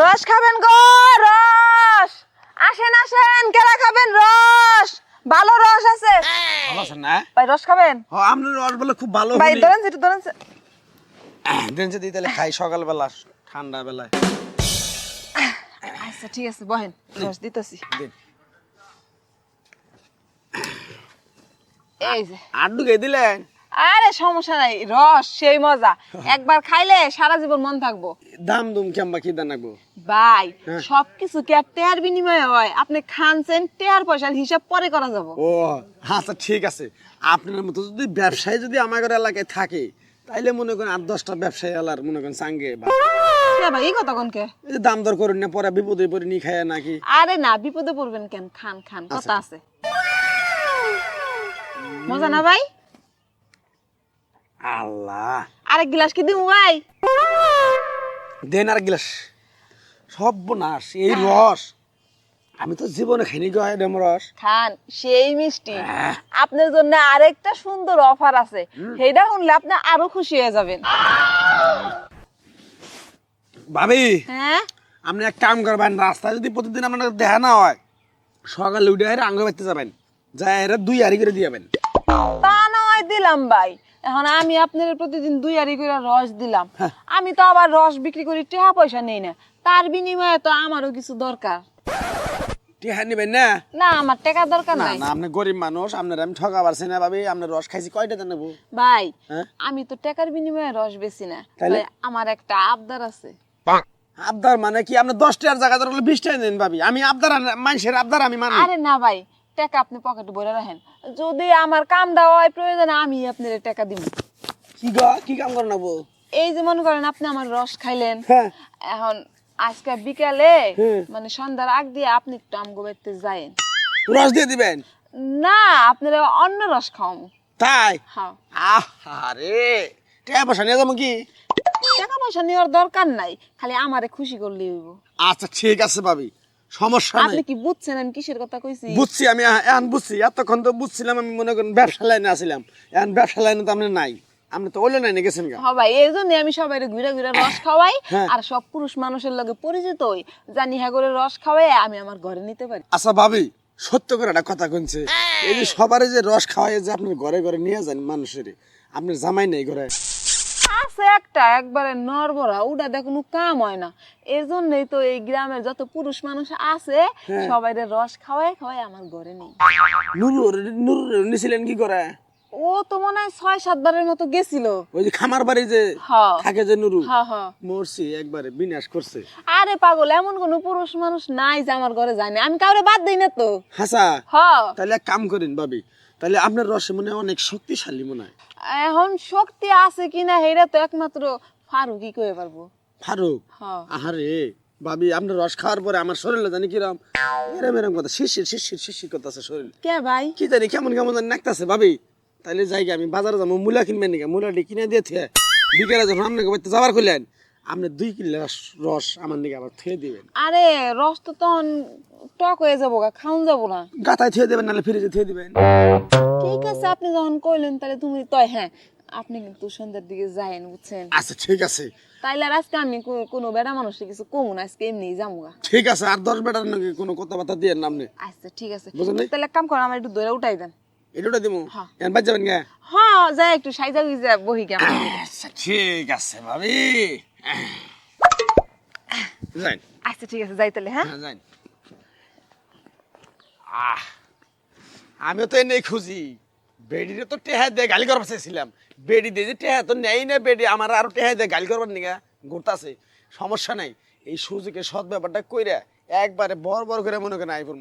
রস খাবেন গো রস। আসেন আসেন কেরা খাবেন রস। ভালো রস আছে। ভালো আছেন না? ভাই রস খাবেন? ও আপনার রস বলে খুব ভালো ভাই ধরেন সেটা ধরেন দেন যদি তাহলে খাই সকালবেলা ঠান্ডা বেলায়। আচ্ছা ঠিক আছে বহেন। রস দিতেছি। দিন। এই যে। আর ঢুকে দিলেন? আরে সমস্যা নাই রস সেই মজা। একবার খাইলে সারা জীবন মন থাকব। দাম দুম কেমবা কি দান রাখব ভাই হ্যাঁ। সবকিছু কি আর টেয়ার বিনিময়ে হয়? আপনি খানছেন টেয়ার পয়সার হিসাব পরে করা যাব। ও আচ্ছা ঠিক আছে। আপনার মতো যদি ব্যবসায়ী যদি আমার এলাকায় থাকে তাইলে মনে করেন আট দশটা ব্যবসায়ী এলার মনে করেন সাঙ্গে বা ভাই এই কথা কোনকে দাম দর করুন না পরে বিপদে পরে নি খায় নাকি? আরে না বিপদে পড়বেন কেন? খান খান কথা আছে। মজা না ভাই? আল্লাহ। আরেক গ্লাস কি দিমু ভাই? দেন আর গিলাস। সব বোনাস এই রস। আমি তো জীবনে খাইনি গো এরম রস। খান সেই মিষ্টি। আপনার জন্য আরেকটা সুন্দর অফার আছে। সেইটা শুনলে আপনি আরও খুশি হয়ে যাবেন। ভাবি হ্যাঁ? আপনি এক কাম করবেন রাস্তায় যদি প্রতিদিন আপনার দেখা না হয় সকালে উঠে আঙ্গ বাড়তে যাবেন। যাই হেরে দুই আড়ি করে দিয়াবেন তা নয় দিলাম ভাই। এখন আমি আপনার প্রতিদিন দুই আড়ি করে রস দিলাম। আমি তো আবার রস বিক্রি করি টাকা পয়সা নেই না। তার বিনিময়ে তো আমারও কিছু দরকার। টিহা নিবেন না? না আমার টাকা দরকার নাই। না আপনি গরিব মানুষ আপনার আমি ঠকা পারছি না ভাবি আপনার রস খাইছি কয়টা দেন ভাই হ্যাঁ? আমি তো টাকার বিনিময়ে রস বেশি না। তাহলে? আমার একটা আবদার আছে। আবদার মানে কি? আপনি দশ টাকার জায়গা ধরলে বিশ টাকা দেন ভাবি। আমি আবদার মানুষের আবদার আমি মানি। আরে না ভাই টাকা আপনি পকেটে ভরে রাখেন। যদি আমার কামটা হয় প্রয়োজনে আমি আপনার টাকা দিব। কি গো কি কাম করে নেব এই যে মনে করেন আপনি আমার রস খাইলেন। হ্যাঁ। এখন আজকে বিকালে মানে সন্ধ্যার আগ দিয়ে আপনি একটু আমগো বাড়িতে যায়েন রস দিয়ে দিবেন? না আপনারা অন্য রস খাওয়াবো। তাই? হ্যাঁ। আরে টাকা পয়সা নিয়ে যাব কি? টাকা পয়সা নেওয়ার দরকার নাই খালি আমারে খুশি করলে হইব। আচ্ছা ঠিক আছে ভাবি। সমস্যা আপনি কি বুঝছেন আমি কিসের কথা কইছি? বুঝছি আমি এখন বুঝছি। এতক্ষণ তো বুঝছিলাম আমি মনে করেন ব্যবসা লাইনে আসছিলাম এখন ব্যবসা লাইনে তো আপনি নাই। আপনি তো ওলে লাইনে গেছেন গা। হ্যাঁ ভাই এই জন্য আমি সবাই ঘুরে ঘুরে রস খাওয়াই হ্যাঁ। আর সব পুরুষ মানুষের লগে পরিচিত হই। জানি হ্যাঁ করে রস খাওয়াই আমি আমার ঘরে নিতে পারি। আচ্ছা ভাবি সত্য করে একটা কথা কইছে এই যে সবারই যে রস খাওয়াই যে আপনার ঘরে ঘরে নিয়ে যান মানুষের আপনার জামাই নেই ঘরে। আছে একটা একবারে নরবরা ওটা দেখুন কাম হয় না। এই জন্যই তো এই গ্রামের যত পুরুষ মানুষ আছে হ্যাঁ। সবাই রস খাওয়াই খাওয়াই আমার ঘরে নেই। নুরু নুরু নিছিলেন কি করে? ও তো মনে হয় ছয় সাতবারের মতো গেছিল। ওই যে খামার বাড়ি যে হ্যাঁ। থাকে যে নুরু? হ্যাঁ হ্যাঁ মরছি একবারে বিনাশ করছে। আরে পাগল এমন কোন পুরুষ মানুষ নাই যে আমার ঘরে যায় না আমি কাউরে বাদ দিই না তো। হাসা হ। তাহলে এক কাম করেন ভাবি তাহলে আপনার রসে মনে অনেক শক্তিশালী মনে হয়। এখন শক্তি আছে কিনা হেরা তো একমাত্র ফারুকই কয়ে পারব। ফারুক? হ্যাঁ আহারে ভাবি আপনার রস খাওয়ার পরে আমার শরীরে জানি কিরম এরম এরম কথা শিশির শিশির শিশির করতেছে শরীর। কে ভাই? কি জানি কেমন কেমন জানি নাকতেছে ভাবি। তাহলে যাই আমি বাজারে যাব মূলা কিনবেন নাকি? মূলাটি কিনে দিয়ে থে বিকেলে যখন আপনাকে বাড়িতে যাবার করলেন আপনি দুই কিলো রস- রস আমার দিকে আবার থুয়ে দিবেন। আরে রস তো তখন টক হয়ে যাব গা খাওন যাব না। গাতায় থুয়ে দেবেন নাহলে ফ্রিজে থুয়ে দিবেন। ঠিক আছে আপনি যখন কইলেন তাহলে তুমি তয় হ্যাঁ আপনি কিন্তু সন্ধ্যার দিকে যায়েন বুঝছেন? আচ্ছা ঠিক আছে। তাইলে আর আজকে আমি কো- কোনো বেড়া মানুষের কিছু কমু না আজকে এমনি যাব গা। ঠিক আছে আর দশ বেটার নাকি কোনো কথাবার্তা দিয়ে নামনে আচ্ছা ঠিক আছে। বুঝলেন নাই? তাহলে এক কাম করেন আমার একটু দৌড়ে উঠাই দেন। এটা দিব হ্যাঁ। বাদ যাবেন গে? হ্যাঁ যাই একটু সাইজা গুইজা বহি কেমন আচ্ছা ঠিক আছে ভাবি। যাই আচ্ছা ঠিক আছে যাই তাহলে হ্যাঁ? হ্যাঁ যাই। আহ, আমিও তো এনেই খুঁজি। বেডিরে তো টেহা দিয়ে গালি করবার চাইছিলাম বেডি দিয়ে যে টেহা তো নেই না বেডি, আমার আরও টেহা দিয়ে গালি করবার নিগা ঘুরতাছে। সমস্যা নাই, এই সুযোগে সৎ ব্যাপারটা কইরা একবারে বর বর করে মনে করেন আইফোন।